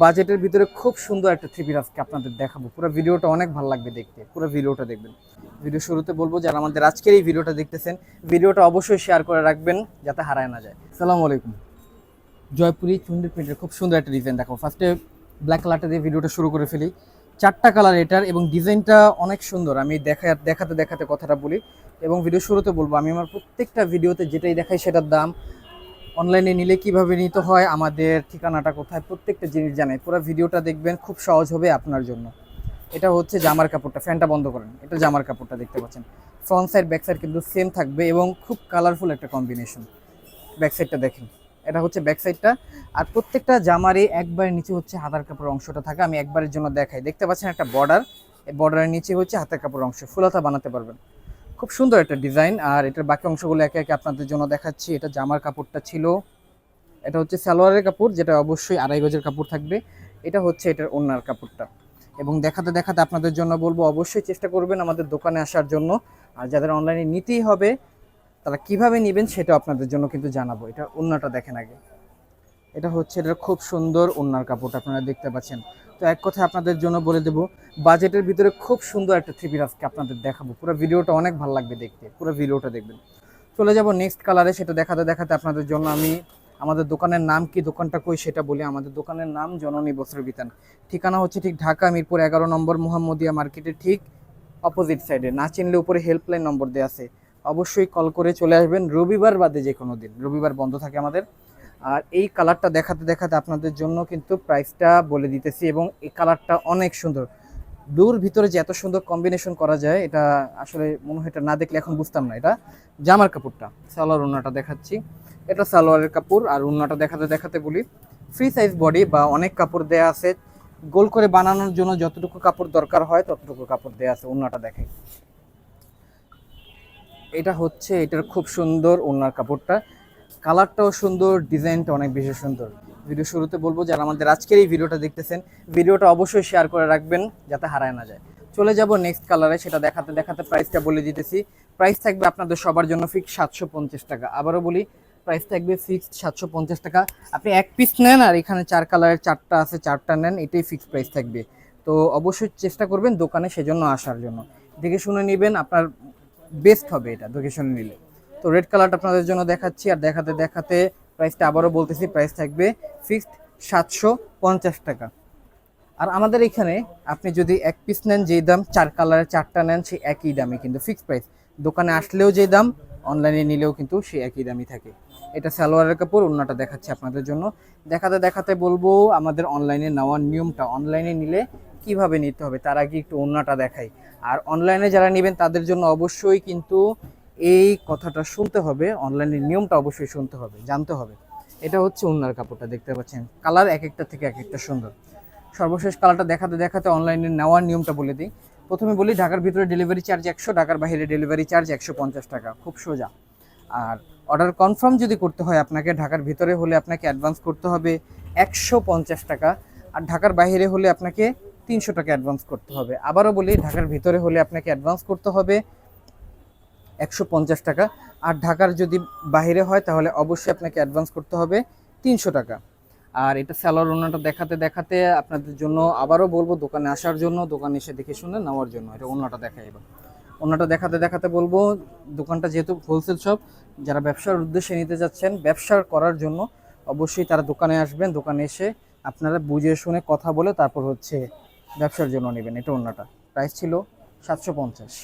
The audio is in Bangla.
বাজেটের ভিতরে খুব সুন্দর একটা থ্রি আজকে আপনাদের দেখাবো। পুরো ভিডিওটা অনেক ভালো লাগবে দেখতে। পুরো ভিডিওটা দেখবেন। ভিডিও শুরুতে বলব, যারা আমাদের আজকের এই ভিডিওটা দেখতেছেন, ভিডিওটা অবশ্যই শেয়ার করে রাখবেন যাতে হারায় না যায়। সালামু আলাইকুম। জয়পুরি চুন্ডি প্রিন্টের খুব সুন্দর একটা ডিজাইন দেখো ফার্স্টে ব্ল্যাক কালারটা দিয়ে ভিডিওটা শুরু করে ফেলি। চারটা কালার এটার এবং ডিজাইনটা অনেক সুন্দর। আমি দেখা, দেখাতে দেখাতে কথাটা বলি। এবং ভিডিও শুরুতে বলব, আমি আমার প্রত্যেকটা ভিডিওতে যেটাই দেখাই সেটার দাম অনলাইনে নিলে কীভাবে নিতে হয়, আমাদের ঠিকানাটা কোথায়, প্রত্যেকটা জিনিস জানাই। পুরো ভিডিওটা দেখবেন, খুব সহজ হবে আপনার জন্য। এটা হচ্ছে জামার কাপড়টা, ফ্যানটা বন্ধ করেন। এটা জামার কাপড়টা দেখতে পাচ্ছেন। ফ্রন্ট সাইড ব্যাক সাইড কিন্তু সেম থাকবে এবং খুব কালারফুল একটা কম্বিনেশন ব্যাক সাইডটা দেখেন। এটা হচ্ছে ব্যাক সাইডটা আর প্রত্যেকটা জামারই একবার নিচে হচ্ছে হাতার কাপড় অংশটা থাকে, আমি একবারের জন্য দেখাই। দেখতে পাচ্ছেন একটা বর্ডার বর্ডারের নিচে হচ্ছে হাতের কাপড় অংশ। ফুলাতা বানাতে পারবেন। খুব সুন্দর একটা ডিজাইন, আর এটার বাকি অংশগুলো একে একে আপনাদের জন্য দেখাচ্ছি। এটা জামার কাপড়টা ছিল। এটা হচ্ছে সালোয়ারের কাপড়, যেটা অবশ্যই আড়াই গজের কাপড় থাকবে। এটা হচ্ছে এটার ওনার কাপড়টা। এবং দেখাতে দেখাতে আপনাদের জন্য বলব, অবশ্যই চেষ্টা করবেন আমাদের দোকানে আসার জন্য। আর যাদের অনলাইনে নিতেই হবে, তারা কীভাবে নেবেন সেটা আপনাদের জন্য কিন্তু জানাব। এটা ওন্নাটা দেখেন আগে। এটা হচ্ছে এটা খুব সুন্দর ওন্নার কাপড় আপনারা দেখতে পাচ্ছেন। তো এক কথা আপনাদের জন্য বলে দেব, বাজেটের ভিতরে খুব সুন্দর একটা থ্রি পিস আজকে আপনাদের দেখাবো। পুরো ভিডিওটা অনেক ভালো লাগবে দেখতে, পুরো ভিডিওটা দেখবেন। চলে যাব নেক্সট কালারে সেটা দেখাতে দেখাতে আপনাদের জন্য আমি, আমাদের দোকানের নাম কি, দোকানটা কই সেটা বলি। আমাদের দোকানের নাম জননী বস্ত্র বিতান। ঠিকানা হচ্ছে ঠিক ঢাকা মিরপুর এগারো নম্বর মোহাম্মদিয়া মার্কেটের ঠিক অপোজিট সাইডে না চিনলে উপরে হেল্পলাইন নম্বর দেওয়া আছে। অবশ্যই কল করে চলে আসবেন। রবিবার বাদে যে কোনো দিন। রবিবার বন্ধ থাকে আমাদের। আর এই কালারটা দেখাতে দেখাতে আপনাদের জন্য কিন্তু প্রাইসটা বলে দিতেছি এবং এই কালারটা অনেক সুন্দর। ব্লুর ভিতরে যে এত সুন্দর কম্বিনেশন করা যায়, এটা আসলে মনে হয় এটা না দেখলে এখন বুঝতাম না এটা। জামার কাপড়টা, সালোয়ার ওনাটা দেখাচ্ছি। এটা সালোয়ারের কাপড় আর ওনাটা দেখাতে দেখাতে বলি। ফ্রি সাইজ বডি বা অনেক কাপড় দেয়া আছে। গোল করে বানানোর জন্য যতটুকু কাপড় দরকার হয়, ততটুকু কাপড় দেয়া আছে ওনাটা দেখাই এটা হচ্ছে এটার খুব সুন্দর ওনার কাপড়টা। কালারটাও সুন্দর ডিজাইনটা অনেক বেশি সুন্দর। ভিডিও শুরুতে বলব, যারা আমাদের আজকের এই ভিডিওটা দেখতেছেন, ভিডিওটা অবশ্যই শেয়ার করে রাখবেন যাতে হারায় না যায়। চলে যাব নেক্সট কালারে সেটা দেখাতে দেখাতে প্রাইসটা বলে দিতেছি। প্রাইস থাকবে আপনাদের সবার জন্য ফিক্স সাতশো পঞ্চাশ টাকা। আবারও বলি প্রাইস থাকবে ফিক্সড সাতশো পঞ্চাশ টাকা। আপনি এক পিস নেন আর এখানে চার কালারের চারটা আছে, চারটা নেন, এটাই ফিক্সড প্রাইস থাকবে। তো অবশ্যই চেষ্টা করবেন দোকানে সেজন্য আসার জন্য। দেখে শুনে নেবেন, আপনার বেস্ট হবে এটা, দেখে শুনে নিলে। তো রেড কালারটা আপনাদের জন্য দেখাচ্ছি, আর দেখাতে দেখাতে প্রাইসটা আবারও বলতেছি প্রাইস থাকবে ফিক্সড সাতশো পঞ্চাশ টাকা। আর আমাদের এখানে আপনি যদি এক পিস নেন, যেই দাম চার কালারের চারটা নেন, সেই একই দামে কিন্তু ফিক্সড প্রাইস দোকানে আসলেও যে দাম অনলাইনে নিলেও কিন্তু সেই একই দামই থাকে। এটা সালোয়ারের কাপড়, অন্যটা দেখাচ্ছি আপনাদের জন্য। দেখাতে দেখাতে বলব, আমাদের অনলাইনে নেওয়ার নিয়মটা অনলাইনে নিলে কীভাবে নিতে হবে, তার আগে একটু অন্যটা দেখাই। আর অনলাইনে যারা নেবেন, তাদের জন্য অবশ্যই কিন্তু এই কথাটা শুনতে হবে অনলাইনের নিয়মটা অবশ্যই শুনতে হবে, জানতে হবে। এটা হচ্ছে উন্নার কাপড়টা, দেখতে পাচ্ছেন? কালার এক একটা থেকে এক একটা সুন্দর। সর্বশেষ কালারটা দেখাতে দেখাতে অনলাইনে নেওয়ার নিয়মটা বলে দিই। প্রথমে বলি, ঢাকার ভিতরে ডেলিভারি চার্জ একশো, ঢাকার বাইরে ডেলিভারি চার্জ একশো পঞ্চাশ টাকা, খুব সোজা। আর অর্ডার কনফার্ম যদি করতে হয় আপনাকে, ঢাকার ভিতরে হলে আপনাকে অ্যাডভান্স করতে হবে একশো পঞ্চাশ টাকা, আর ঢাকার বাইরে হলে আপনাকে তিনশো টাকা অ্যাডভান্স করতে হবে। আবারও বলি, ঢাকার ভিতরে হলে আপনাকে অ্যাডভান্স করতে হবে একশো পঞ্চাশ টাকা। আর ঢাকার যদি বাইরে হয়, তাহলে অবশ্যই আপনাকে অ্যাডভান্স করতে হবে তিনশো টাকা। আর এটা স্যালোয়ার ওনাটা দেখাতে দেখাতে আপনাদের জন্য আবারও বলব, দোকানে আসার জন্য, দোকানে এসে দেখে শুনে নেওয়ার জন্য। এটা অন্যটা দেখাই এবার। অন্যটা দেখাতে দেখাতে বলব, দোকানটা যেহেতু হোলসেল শপ যারা ব্যবসার উদ্দেশ্যে নিতে যাচ্ছেন, ব্যবসা করার জন্য অবশ্যই তারা দোকানে আসবেন। দোকানে এসে আপনারা বুঝে শুনে কথা বলে তারপর হচ্ছে ব্যবসার জন্য নেবেন। এটা অন্যটা প্রাইস ছিল সাতশো পঞ্চাশ।